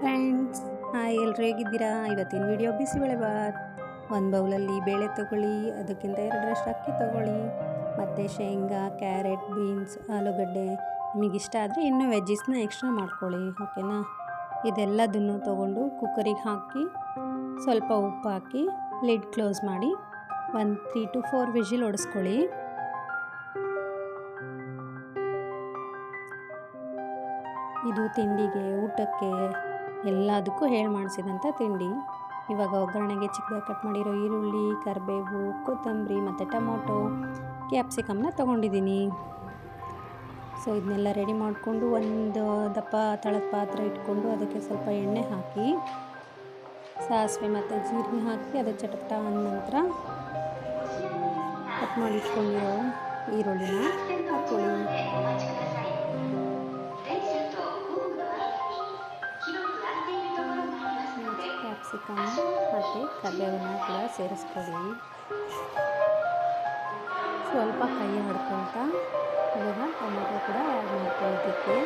Friends ಎಲ್ಲರೂ ಹೇಗಿದ್ದೀರಾ? ಇವತ್ತಿನ ವಿಡಿಯೋ ಬಿಸಿಬೇಳೆಬಾತ್ ಒಂದು ಬೌಲಲ್ಲಿ ಬೇಳೆ ತೊಗೊಳ್ಳಿ, ಅದಕ್ಕಿಂತ ಎರಡರಷ್ಟು ಅಕ್ಕಿ ತಗೊಳ್ಳಿ. ಮತ್ತು ಶೇಂಗಾ, ಕ್ಯಾರೆಟ್, ಬೀನ್ಸ್, ಆಲೂಗಡ್ಡೆ. ನಿಮಗೆ ಇಷ್ಟ ಆದರೆ ಇನ್ನೂ ವೆಜ್ಜಿಸ್ನ ಎಕ್ಸ್ಟ್ರಾ ಮಾಡ್ಕೊಳ್ಳಿ, ಓಕೆನಾ? ಇದೆಲ್ಲದನ್ನು ತೊಗೊಂಡು ಕುಕ್ಕರಿಗೆ ಹಾಕಿ, ಸ್ವಲ್ಪ ಉಪ್ಪು ಹಾಕಿ ಲಿಡ್ ಕ್ಲೋಸ್ ಮಾಡಿ, ಒಂದು ತ್ರೀ ಟು ಫೋರ್ ವಿಜಿಲ್ ಹೊಡೆಸ್ಕೊಳ್ಳಿ ಇದು ತಿಂಡಿಗೆ, ಊಟಕ್ಕೆ ಎಲ್ಲದಕ್ಕೂ ಹೇಳಿ ಮಾಡಿಸಿದಂಥ ತಿಂಡಿ. ಇವಾಗ ಒಗ್ಗರಣೆಗೆ ಚಿಕ್ಕದಾಗಿ ಕಟ್ ಮಾಡಿರೋ ಈರುಳ್ಳಿ, ಕರಿಬೇವು, ಕೊತ್ತಂಬರಿ ಮತ್ತು ಟೊಮೊಟೊ, ಕ್ಯಾಪ್ಸಿಕಮ್ನ ತೊಗೊಂಡಿದ್ದೀನಿ. ಸೊ ಇದನ್ನೆಲ್ಲ ರೆಡಿ ಮಾಡಿಕೊಂಡು ಒಂದು ದಪ್ಪ ತಳದ ಪಾತ್ರೆ ಇಟ್ಕೊಂಡು ಅದಕ್ಕೆ ಸ್ವಲ್ಪ ಎಣ್ಣೆ ಹಾಕಿ, ಸಾಸಿವೆ ಮತ್ತು ಜೀರಿಗೆ ಹಾಕಿ ಅದು ಚಟಪಟ ಅಂದ ನಂತರ ಕಟ್ ಮಾಡಿಟ್ಕೊಂಡಿರೋ ಈರುಳ್ಳಿನ ಹಾಕ್ಕೊಳ್ಳಿ. ಕ್ಯಾಪ್ಸಿಕಮ್ ಮತ್ತು ಕರಿಬೇವನ್ನ ಕೂಡ ಸೇರಿಸ್ಕೊಳ್ಳಿ ಸ್ವಲ್ಪ ಕೈ ಹೊಡ್ಕೊಳ್ತಾ ಇವಾಗ ಟೊಮೆಟೊ ಕೂಡ ಆ್ಯಡ್ ಮಾಡ್ಕೊಳ್ಳೋದಕ್ಕೆ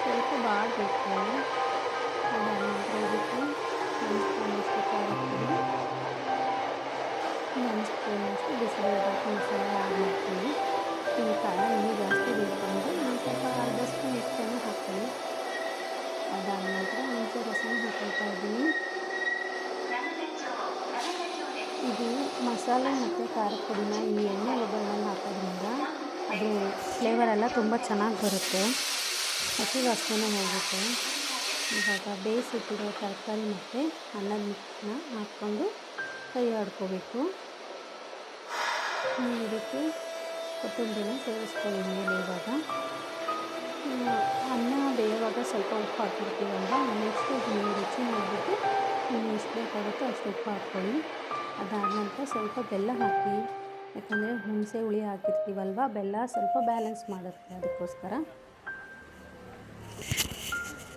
ಸ್ವಲ್ಪ ಬಾಡಬೇಕು ಅದಾದ ನಂತರ ಇದಕ್ಕೆ ಒಂದು ಸ್ಪೂನಷ್ಟು ಖಾರದ ಪುಡಿ ಒಂದು ಸ್ಪೂನಷ್ಟು ಬಿಸಿಬೇಳೆಬಾತು ಮಸಾಲೆ ಆ್ಯಡ್ ಮಾಡ್ತೀನಿ ಈ ಖಾರ ಇನ್ನೂ ಜಾಸ್ತಿ ಅಂದರೆ ಒಂದು ಸ್ವಲ್ಪ ಅರ್ಧ ಸ್ಪೂನ್ ಹಾಕ್ತೀನಿ. ಅದಾದ ನಂತರ ಹುಣಸೆ ರಸನ ಹಾಕೊಳ್ತಾ ಇದ್ದೀನಿ. ಇದು ಮಸಾಲೆ ಮತ್ತು ಖಾರದ ಪುಡಿನ ಈ ಎಣ್ಣೆ ಒಗ್ಗರಣೆಯಲ್ಲಿ ಹಾಕೋದ್ರಿಂದ ಅದು ಫ್ಲೇವರೆಲ್ಲ ತುಂಬ ಚೆನ್ನಾಗಿ ಬರುತ್ತೆ. ಹಸಿ ವಾಸನೆ ಹೋಗುತ್ತೆ. ಇವಾಗ ಬೇಯಿಸಿಟ್ಟಿರೋ ತರಕಾರಿ ಮತ್ತು ಮಿಕ್ಸನ್ನ ಹಾಕ್ಕೊಂಡು ಕೈ ಆಡ್ಕೋಬೇಕು ಇದಕ್ಕೆ ಕೊತ್ತಂಬರಿನ ಮೇಲೆ ಇವಾಗ ಅನ್ನ ಬೇಯುವಾಗ ಸ್ವಲ್ಪ ಉಪ್ಪು ಹಾಕಿರ್ತೀವಲ್ವ ನೆಕ್ಸ್ಟ್ ನೀವು ರುಚಿ ನೋಡಿಬಿಟ್ಟು ನಿಮ್ಗೆ ಎಷ್ಟು ಬೇಕಾಗುತ್ತೋ ಅಷ್ಟು ಉಪ್ಪು ಹಾಕ್ಕೊಳ್ಳಿ. ಅದಾದ ನಂತರ ಸ್ವಲ್ಪ ಬೆಲ್ಲ ಹಾಕಿ, ಯಾಕಂದರೆ ಹುಣಸೆ ಹುಳಿ ಹಾಕಿರ್ತೀವಲ್ವ? ಬೆಲ್ಲ ಸ್ವಲ್ಪ ಬ್ಯಾಲೆನ್ಸ್ ಮಾಡುತ್ತೆ ಅದಕ್ಕೋಸ್ಕರ.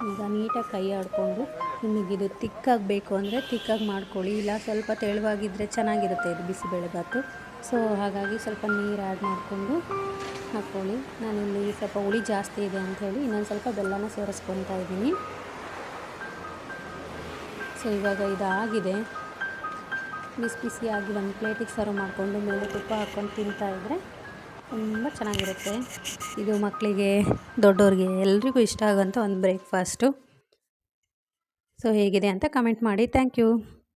ಈಗ ನೀಟಾಗಿ ಕೈ ಆಡಿಕೊಂಡು ನಿಮಗಿದು ತಿಕ್ಕಾಗಿ ಬೇಕು ಅಂದರೆ ತಿಕ್ಕಾಗಿ ಮಾಡ್ಕೊಳ್ಳಿ. ಇಲ್ಲ ಸ್ವಲ್ಪ ತೆಳುವಾಗಿದ್ದರೆ ಚೆನ್ನಾಗಿರುತ್ತೆ ಇದು ಬಿಸಿಬೇಳೆಬಾತು ಸೊ ಹಾಗಾಗಿ ಸ್ವಲ್ಪ ನೀರು ಆ್ಯಡ್ ಮಾಡಿಕೊಂಡು ಹಾಕ್ಕೊಳ್ಳಿ ನಾನಿಲ್ಲಿ ಸ್ವಲ್ಪ ಹುಳಿ ಜಾಸ್ತಿ ಇದೆ ಅಂಥೇಳಿ ಇನ್ನೊಂದು ಸ್ವಲ್ಪ ಬೆಲ್ಲನ ಸೇರಿಸ್ಕೊತಾ ಇದ್ದೀನಿ. ಸೊ ಇವಾಗ ಇದಾಗಿದೆ ಬಿಸಿ ಬಿಸಿಯಾಗಿ ಒಂದು ಪ್ಲೇಟಿಗೆ ಸರ್ವ್ ಮಾಡಿಕೊಂಡು ಮೇಲೆ ತುಪ್ಪ ಹಾಕ್ಕೊಂಡು ತಿಂತಾಯಿದ್ರೆ ತುಂಬ ಚೆನ್ನಾಗಿರುತ್ತೆ. ಇದು ಮಕ್ಕಳಿಗೆ ದೊಡ್ಡವ್ರಿಗೆ ಎಲ್ರಿಗೂ ಇಷ್ಟ ಆಗೋಂಥ ಒಂದು ಬ್ರೇಕ್ಫಾಸ್ಟು ಸೊ ಹೇಗಿದೆ ಅಂತ ಕಮೆಂಟ್ ಮಾಡಿ. Thank you